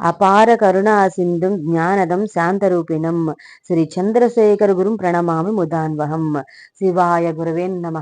అపార కరుణా సింధుం జ్ఞానదం శాంతరూపిణం. శ్రీ చంద్రశేఖర గురుం ప్రణమామి ముదాన్వహం. శివాయ గురవే నమ.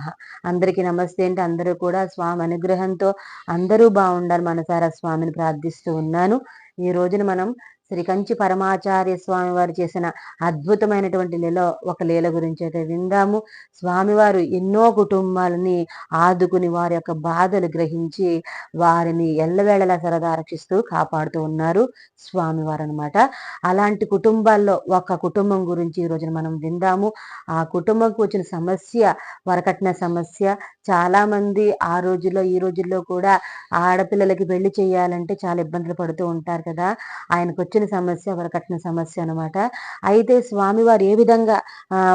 అందరికీ నమస్తే అంటే అందరూ కూడా స్వామి అనుగ్రహంతో అందరూ బాగుండాలి మనసారా స్వామిని ప్రార్థిస్తూ ఉన్నాను. ఈ రోజున మనం శ్రీ కంచి పరమాచార్య స్వామి వారు చేసిన అద్భుతమైనటువంటి లీల ఒక లీల గురించి అయితే విందాము. స్వామివారు ఎన్నో కుటుంబాలని ఆదుకుని వారి యొక్క బాధలు గ్రహించి వారిని ఎల్లవేళలా సరదా రక్షిస్తూ కాపాడుతూ ఉన్నారు స్వామివారు అనమాట అలాంటి కుటుంబాల్లో ఒక కుటుంబం గురించి ఈ రోజున మనం విందాము. ఆ కుటుంబంకు వచ్చిన సమస్య వరకట్న సమస్య చాలా మంది ఆ రోజుల్లో ఈ రోజుల్లో కూడా ఆడపిల్లలకి పెళ్ళి చేయాలంటే చాలా ఇబ్బందులు పడుతూ ఉంటారు కదా. ఆయనకు వచ్చిన సమస్య వరకట్న సమస్య అనమాట అయితే స్వామివారు ఏ విధంగా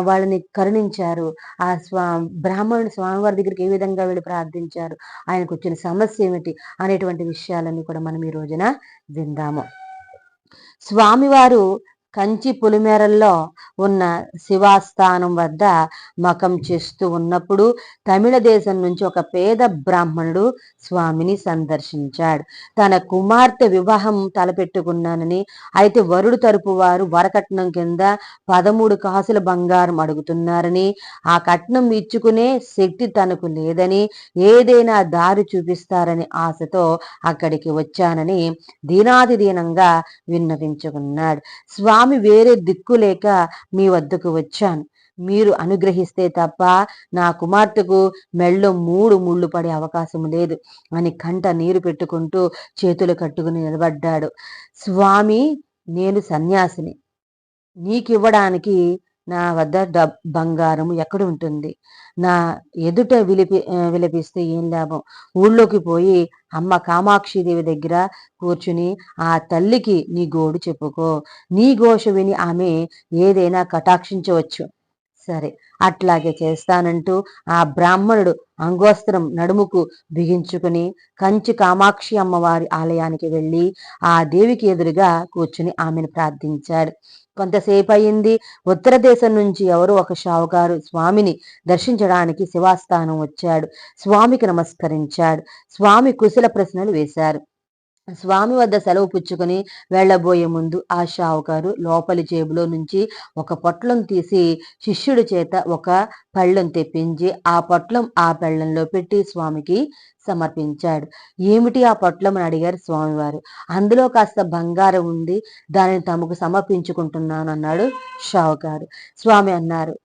వాళ్ళని కరుణించారు? ఆ స్వా బ్రాహ్మణుడు స్వామివారి దగ్గరికి ఏ విధంగా వెళ్ళి ప్రార్థించారు? ఆయనకు వచ్చిన సమస్య ఏమిటి? అనేటువంటి విషయాలన్నీ కూడా మనం ఈ రోజున విందాము. స్వామివారు కంచి పులిమేరల్లో ఉన్న శివాస్థానం వద్ద మకం చేస్తూ ఉన్నప్పుడు తమిళ దేశం నుంచి ఒక పేద బ్రాహ్మణుడు స్వామిని సందర్శించాడు. తన కుమార్తె వివాహం తలపెట్టుకున్నానని అయితే వరుడు తరపు వారు వరకట్నం కింద పదమూడు కాసుల బంగారం అడుగుతున్నారని ఆ కట్నం ఇచ్చుకునే శక్తి తనకు లేదని ఏదైనా దారి చూపిస్తారని ఆశతో అక్కడికి వచ్చానని దీనాది దీనంగా విన్నవించుకున్నాడు. స్వా స్వామి వేరే దిక్కు లేక మీ వద్దకు వచ్చాను. మీరు అనుగ్రహిస్తే తప్ప నా కుమార్తెకు మెళ్ళో మూడు ముళ్ళు పడే అవకాశం లేదు అని కంట నీరు పెట్టుకుంటూ చేతులు కట్టుకుని నిలబడ్డాడు. స్వామి నేను సన్యాసిని. నీకివ్వడానికి నా వద్ద డబ్ బంగారం ఎక్కడ ఉంటుంది? నా ఎదుట విలిపి విలపిస్తే ఏం లాభం? ఊళ్ళోకి పోయి అమ్మ కామాక్షిదేవి దగ్గర కూర్చుని ఆ తల్లికి నీ గోడు చెప్పుకో. నీ ఘోష విని ఆమె ఏదైనా కటాక్షించవచ్చు. సరే అట్లాగే చేస్తానంటూ ఆ బ్రాహ్మణుడు అంగోస్త్రం నడుముకు బిగించుకుని కంచి కామాక్షి అమ్మవారి ఆలయానికి వెళ్ళి ఆ దేవికి ఎదురుగా కూర్చుని ఆమెను ప్రార్థించాడు. కొంతసేపు అయింది ఉత్తర దేశం నుంచి ఎవరో ఒక షావుకారు స్వామిని దర్శించడానికి శివాస్థానం వచ్చాడు. స్వామికి నమస్కరించాడు. స్వామి కుశల ప్రశ్నలు వేశారు. స్వామి వద్ద సెలవు పుచ్చుకొని వెళ్ళబోయే ముందు ఆ షావుకారు లోపలి జేబులో నుంచి ఒక పొట్లం తీసి శిష్యుడి చేత ఒక పళ్ళెం తెప్పించి ఆ పొట్లం ఆ పళ్ళెంలో పెట్టి స్వామికి సమర్పించాడు. ఏమిటి ఆ పొట్లం అని అడిగారు స్వామివారు. అందులో కాస్త బంగారం ఉంది దానిని తమకు సమర్పించుకుంటున్నాను అన్నాడు షావుకారు. స్వామి అన్నారు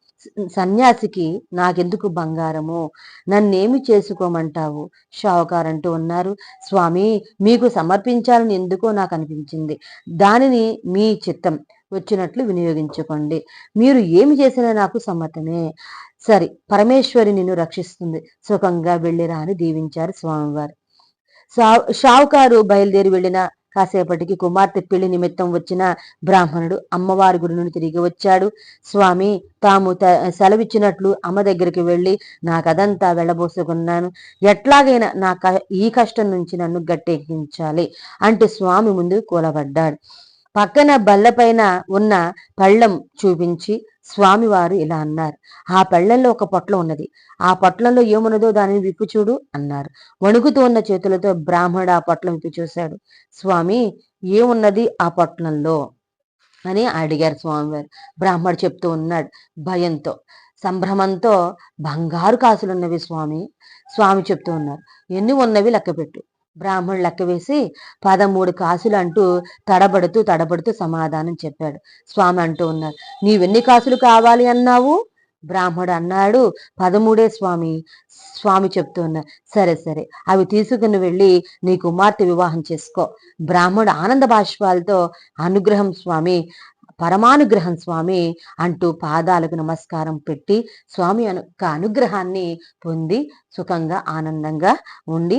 సన్యాసికి నాకెందుకు బంగారము? నన్నేమి చేసుకోమంటావు? షావుకారంటూ ఉన్నారు. స్వామి మీకు సమర్పించాలని ఎందుకో నాకు అనిపించింది దానిని మీ చిత్తం వచ్చినట్లు వినియోగించుకోండి. మీరు ఏమి చేసినా నాకు సమ్మతమే. సరే పరమేశ్వరి నిన్ను రక్షిస్తుంది. సుఖంగా వెళ్ళిరా అని దీవించారు స్వామివారు. షావుకారు బయలుదేరి వెళ్ళిన కాసేపటికి కుమార్తె పెళ్ళి నిమిత్తం వచ్చిన బ్రాహ్మణుడు అమ్మవారి గుడి నుండి తిరిగి వచ్చాడు. స్వామి తాము సెలవిచ్చినట్లు అమ్మ దగ్గరికి వెళ్ళి నాకదంతా వెళ్ళబోసుకున్నాను. ఎట్లాగైనా నా ఈ కష్టం నుంచి నన్ను గట్టెక్కించాలి అంటే స్వామి ముందు కూలబడ్డాడు. పక్కన బల్లపైన ఉన్న పళ్ళం చూపించి స్వామివారు ఇలా అన్నారు. ఆ పళ్ళల్లో ఒక పొట్ల ఉన్నది. ఆ పొట్లంలో ఏమున్నదో దానిని విప్పు చూడు అన్నారు. వణుకుతూ ఉన్న చేతులతో బ్రాహ్మడు ఆ పొట్లం విప్పి చూశాడు. స్వామి ఏమున్నది ఆ పొట్లంలో? అని అడిగారు స్వామివారు. బ్రాహ్మడు చెప్తూ ఉన్నాడు భయంతో. సంభ్రమంతో బంగారు కాసులున్నవి స్వామి. స్వామి చెప్తూ ఉన్నారు. ఎన్ని ఉన్నవి లెక్కపెట్టు బ్రాహ్మణుడు లెక్క వేసి పదమూడు కాసులు అంటూ తడబడుతూ తడబడుతూ సమాధానం చెప్పాడు. స్వామి అంటూ ఉన్నారు. నీవెన్ని కాసులు కావాలి అన్నావు? బ్రాహ్మడు అన్నాడు. పదమూడే స్వామి. స్వామి చెప్తూ ఉన్నారు. సరే సరే. అవి తీసుకుని వెళ్ళి నీ కుమార్తె వివాహం చేసుకో. బ్రాహ్మడు ఆనంద బాష్పాలతో అనుగ్రహం స్వామి పరమానుగ్రహం స్వామి అంటూ పాదాలకు నమస్కారం పెట్టి స్వామి అను అనుగ్రహాన్ని పొంది సుఖంగా ఆనందంగా ఉండి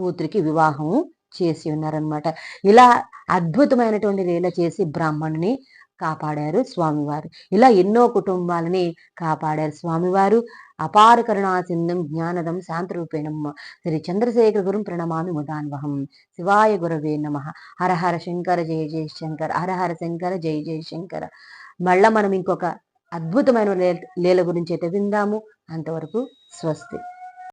కూతురికి వివాహం చేసి ఉన్నారనమాట ఇలా అద్భుతమైనటువంటి లీల చేసి బ్రాహ్మణుని కాపాడారు స్వామివారు. ఇలా ఎన్నో కుటుంబాలని కాపాడారు స్వామివారు. అపార కరుణాసిందం జ్ఞానదం శాంతరూపేణం శ్రీ చంద్రశేఖర గురు ప్రణమామి ముదాన్వహం. శివాయ గురవే నమ. హరహర శంకర జయ జయ శంకర. హరహర శంకర జయ జయ శంకర. మళ్ళా మనం ఇంకొక అద్భుతమైన లీల గురించి అయితే విందాము. అంతవరకు స్వస్తి.